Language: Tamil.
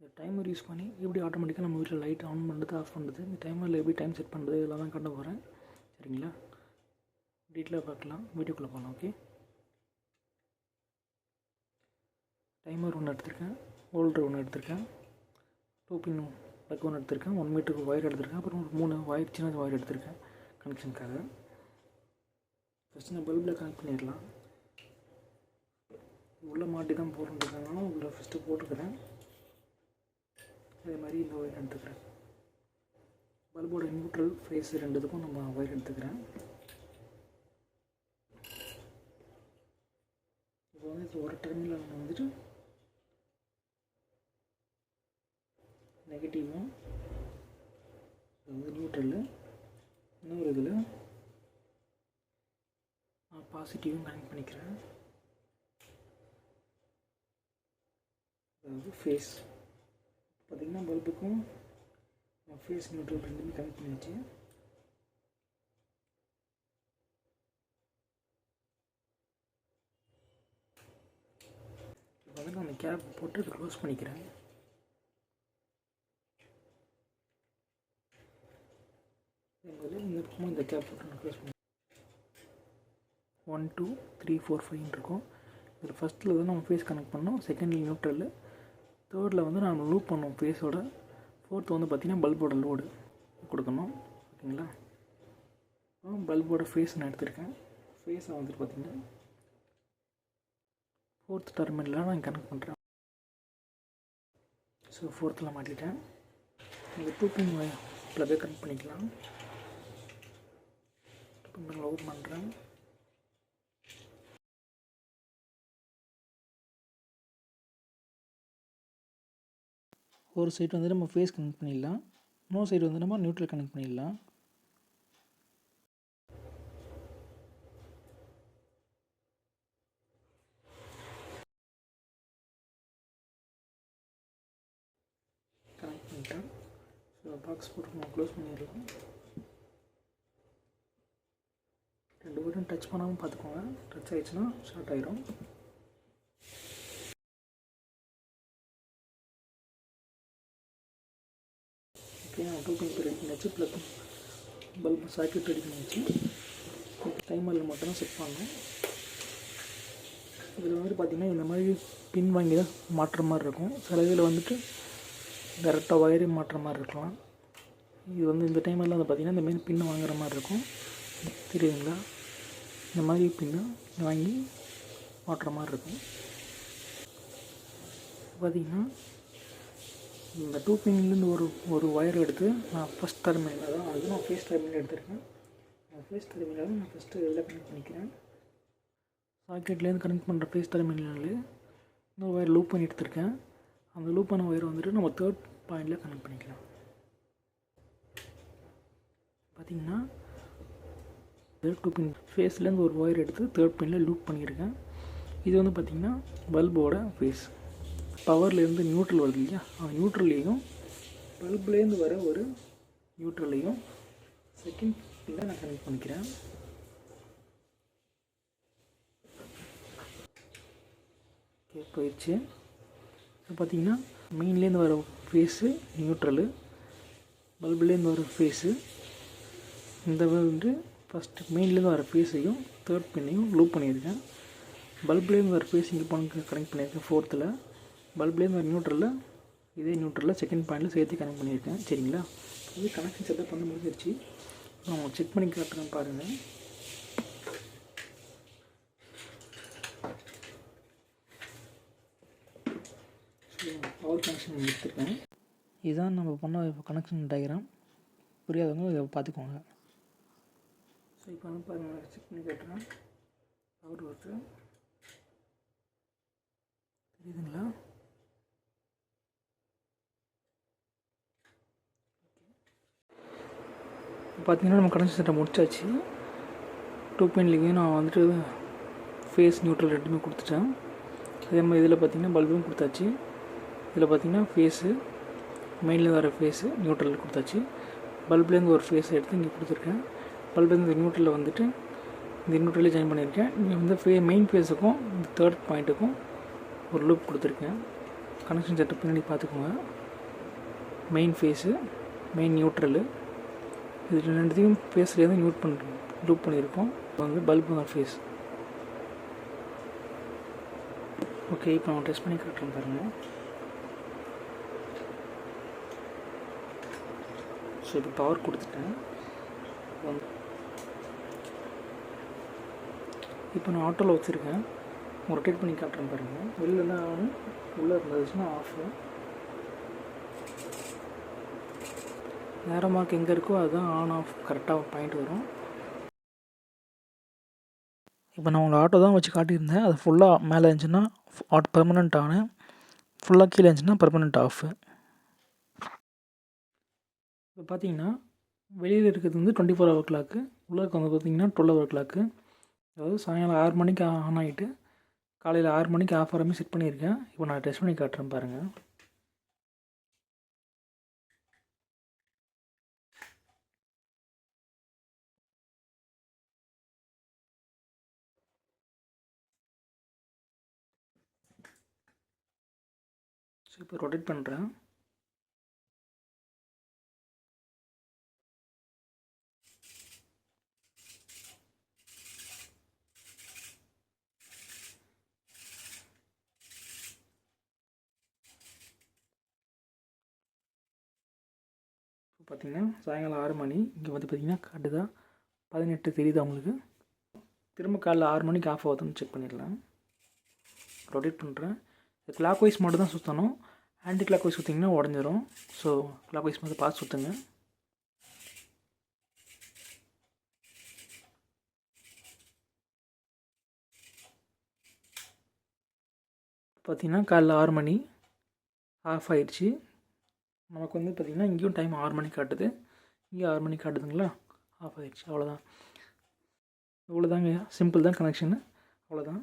இந்த டைமர் யூஸ் பண்ணி எப்படி ஆட்டோமேட்டிக்காக நம்ம வீட்டில் லைட் ஆன் பண்ணுறது ஆஃப் பண்ணுறது இந்த டைமரில் எப்படி டைம் செட் பண்ணுறது இதெல்லாம் தான் காட்ட போகிறேன் சரிங்களா? டீட்டெயிலாக பார்க்கலாம். வீடியோக்குள்ளே போகலாம் ஓகே டைமர் ஒன்று எடுத்திருக்கேன். ஹோல்டர் ஒன்று எடுத்திருக்கேன். டூ பின் ப்ளக் ஒன்று எடுத்திருக்கேன். ஒன் மீட்டருக்கு ஒயர் எடுத்திருக்கேன். அப்புறம் ஒரு மூணு ஒயர் சின்ன ஒயர் எடுத்திருக்கேன் கனெக்ஷனுக்காக ஃபஸ்ட்டு நான் பல்பில் கனெக்ட் பண்ணிடலாம். உள்ளே மாட்டி தான் போட்டுருக்கனால உள்ளே ஃபஸ்ட்டு போட்டுக்கிறேன். அதே மாதிரி இந்த ஒயர் எடுத்துக்கிறேன். பல்போட நியூட்ரல் ஃபேஸ் ரெண்டுத்துக்கும் நம்ம ஒயர் எடுத்துக்கிறேன். இப்போ வந்து இது ஒரு டெர்மினல் நம்ம வந்துட்டு நெகட்டிவும் இது வந்து நியூட்ரலு இன்னொரு இதில் நான் பாசிட்டிவும் கனெக்ட் பண்ணிக்கிறேன். அதாவது ஃபேஸ் பார்த்திங்கன்னா பல்புக்கும் ஃபேஸ் நியூட்ரல் ரெண்டுமே கனெக்ட் பண்ணியாச்சு. இப்போ அந்த கேப் போட்டு க்ளோஸ் பண்ணிக்கிறேன். இந்த பக்கமும் இந்த கேப் போட்டு நான் க்ளோஸ் பண்ணி ஒன் டூ த்ரீ ஃபோர் ஃபைவ்னு இருக்கும். இதில் ஃபஸ்ட்டில் தான் நம்ம ஃபேஸ் கனெக்ட் பண்ணோம். செகண்டில் நியூட்ரலு தேர்டில் வந்து நம்ம லூப் பண்ணோம் ஃபேஸோட ஃபோர்த்து வந்து பார்த்திங்கன்னா பல்போட லோடு கொடுக்கணும். ஓகேங்களா பல்போட ஃபேஸ் நான் எடுத்திருக்கேன். ஃபேஸை வந்துட்டு பார்த்திங்கன்னா ஃபோர்த் டெர்மினலில் நான் கனெக்ட் பண்ணுறேன் ஸோ ஃபோர்த்தில் மாட்டிட்டேன். இந்த டூ பின் ப்ளக்கை கனெக்ட் பண்ணிக்கலாம். டூ பின் ஓப்பன் பண்ணுறேன் ஒரு சைடு வந்து நம்ம ஃபேஸ் கனெக்ட் பண்ணிடலாம். இன்னொரு சைடு வந்து நம்ம நியூட்ரல் கனெக்ட் பண்ணிடலாம். கனெக்ட் பண்ணிட்டேன் ஸோ பாக்ஸ் போட்டு நம்ம க்ளோஸ் பண்ணிடலாம். ரெண்டு பேரும் டச் பண்ணாமல் பார்த்துக்கோங்க. டச் ஆகிடுச்சுன்னா ஷார்ட் ஆயிரும். ஓகே நான் two pin plus bulb socket ready பண்ணியாச்சு டைமரில் மட்டும்தான் செட் பண்ணணும் இதில் வந்துட்டு பார்த்திங்கன்னா இந்த மாதிரி பின் வாங்கி தான் மாற்றுற மாதிரி இருக்கும். சில இதில் வந்துட்டு டேரெக்டாக ஒயரே மாற்றுற மாதிரி இருக்கலாம். இது வந்து இந்த டைமெல்லாம் வந்து பார்த்திங்கன்னா இந்த மாதிரி பின்னு வாங்குற மாதிரி இருக்கும். தெரியுதுங்களா? இந்த மாதிரி பின்னு வாங்கி மாட்டுற மாதிரி இருக்கும். பார்த்திங்கன்னா இந்த டூ பின்லேருந்து ஒரு ஒரு ஒயர் எடுத்து நான் ஃபஸ்ட் டெர்மினல் தான் அது நான் ஃபேஸ் டெர்மினல் எடுத்திருக்கேன். நான் ஃபேஸ் டெர்மினல் நான் ஃபஸ்ட்டு இதில் கனெக்ட் பண்ணிக்கிறேன். சாக்கெட்லேருந்து கனெக்ட் பண்ணுற ஃபேஸ் டெர்மினல் இன்னொரு ஒயர் லூப் பண்ணி எடுத்திருக்கேன். அந்த லூப் பண்ண ஒயர் வந்துட்டு நம்ம தேர்ட் பாயிண்டில் கனெக்ட் பண்ணிக்கலாம். பார்த்திங்கன்னா டூ பின் ஃபேஸ்லேருந்து ஒரு ஒயர் எடுத்து தேர்ட் பின்னில் லூப் பண்ணியிருக்கேன். இது வந்து பார்த்திங்கன்னா பல்போட ஃபேஸ் பவர்லேருந்து நியூட்ரல் வருது இல்லையா? அந்த நியூட்ரல்லையும் பல்ப்லேருந்து வர ஒரு நியூட்ரலையும் செகண்ட் பின்னில் நான் கனெக்ட் பண்ணிக்கிறேன். ஓகே போயிடுச்சு. இப்போ பார்த்தீங்கன்னா மெயின்லேருந்து வர ஃபேஸு நியூட்ரலு பல்புலேருந்து வர ஃபேஸு இந்த வந்து ஃபஸ்ட்டு மெயின்லேருந்து வர ஃபேஸையும் தேர்ட் பின்னையும் லூப் பண்ணியிருக்கேன். பல்புலேருந்து வர ஃபேஸ் இங்கே பண்ண கனெக்ட் பண்ணியிருக்கேன் ஃபோர்த்தில் பல்ப்லேருந்து வர நியூட்ரலில் இதே நியூட்ரலில் செகண்ட் பாயிண்டில் சேர்த்து கனெக்ட் பண்ணியிருக்கேன். சரிங்களா? இது கனெக்ஷன் செட்டப் பண்ண முடிஞ்சிருச்சு. நான் செக் பண்ணி காட்டுறேன் பாருங்கள் பவர் கனெக்ஷன் எடுத்துருக்கேன். இதுதான் நம்ம பண்ண கனெக்ஷன் டயக்ராம் புரியாதவங்க இதை பார்த்துக்கோங்க. ஸோ இப்போ வந்து பாருங்கள் செக் பண்ணி காட்டுறேன் பவர் ஒர்க்கு தெரியுதுங்களா? பார்த்தீங்கன்னா நம்ம கனெக்ஷன் சட்டை முடிச்சாச்சு. டூ பின்லேயும் நான் வந்துட்டு ஃபேஸ் நியூட்ரல் ரெண்டுமே கொடுத்துட்டேன். அதே மாதிரி இதில் பார்த்தீங்கன்னா பல்பும் கொடுத்தாச்சு. இதில் பார்த்தீங்கன்னா ஃபேஸு மெயினில் வர ஃபேஸு நியூட்ரல் கொடுத்தாச்சு. பல்ப்லேருந்து ஒரு ஃபேஸ் எடுத்து இங்கே கொடுத்துருக்கேன். பல்ப்லேருந்து நியூட்ரலில் வந்துட்டு இந்த நியூட்ரலே ஜாயின் பண்ணியிருக்கேன். இங்கே வந்து ஃபே மெயின் ஃபேஸுக்கும் இந்த தேர்ட் பாயிண்ட்டுக்கும் ஒரு லூப் கொடுத்துருக்கேன். கனெக்ஷன் செட்டப் பின்னாடி பார்த்துக்கோங்க. மெயின் ஃபேஸு மெயின் நியூட்ரலு இது ரெண்டுத்தையும் ஃபேஸ்லேயே தான் நியூட் பண்ணுறோம் லூப் பண்ணியிருக்கோம். இப்போ வந்து பல்பு தான் ஃபேஸ் ஓகே இப்போ நான் டெஸ்ட் பண்ணி காட்டுறேன் பாருங்கள் ஸோ இப்போ பவர் கொடுத்துட்டேன். இப்போ நான் ஆட்டோவில் வச்சுருக்கேன். ரொட்டேட் பண்ணி காட்டுறேன் பாருங்கள் வெளியில ஆகணும் உள்ளே இருந்துச்சுன்னா ஆஃபு நேர மார்க் எங்கே இருக்கோ அதுதான் ஆன் ஆஃப் கரெக்டாக பாயிண்ட் வரும். இப்போ நான் உங்களை ஆட்டோ தான் வச்சு காட்டியிருந்தேன். அது ஃபுல்லாக மேலே இருந்துச்சுன்னா ஆட் பெர்மனண்ட் ஆனு ஃபுல்லாக கீழே இருந்துச்சுன்னா பெர்மனண்ட் ஆஃபு இப்போ பார்த்தீங்கன்னா வெளியில் இருக்கிறது வந்து டுவெண்ட்டி ஃபோர் ஹவர் கிளாக்கு உள்ளே வந்து பார்த்தீங்கன்னா டுவெல் ஹவர் கிளாக்கு அதாவது சாயங்காலம் ஆறு மணிக்கு ஆன் ஆகிட்டு காலையில் ஆறு மணிக்கு ஆஃப் மாதிரி செட் பண்ணியிருக்கேன். இப்போ நான் டெஸ்ட் பண்ணி காட்டுறேன் பாருங்கள் ஸோ இப்போ ரொட்டேட் பண்ணுறேன் இப்போ பார்த்தீங்கன்னா சாயங்காலம் ஆறு மணி. இங்கே வந்து பார்த்தீங்கன்னா காட்டுதா? பதினெட்டு தெரியுதா உங்களுக்கு? திரும்ப காலைல ஆறு மணிக்கு ஆஃப் ஆகுதுன்னு செக் பண்ணிடலாம். ரொட்டேட் பண்ணுறேன் கிளாக் வைஸ் மட்டும் தான் சுற்றணும் ஆன்டி கிளாக் வைஸ் சுற்றிங்கன்னா உடஞ்சிரும். ஸோ கிளாக் வைஸ் மட்டும் பார்த்து சுற்றுங்க பார்த்தீங்கன்னா காலைல ஆறு மணி. ஆஃப் ஆயிடுச்சு. நமக்கு வந்து பார்த்திங்கன்னா இங்கேயும் டைம் ஆறு மணி காட்டுது. இங்கே ஆறு மணி காட்டுதுங்களா? ஆஃப் ஆயிடுச்சு. அவ்வளோதான் இவ்வளோதாங்க சிம்பிள் தான் கனெக்ஷனு அவ்வளோதான்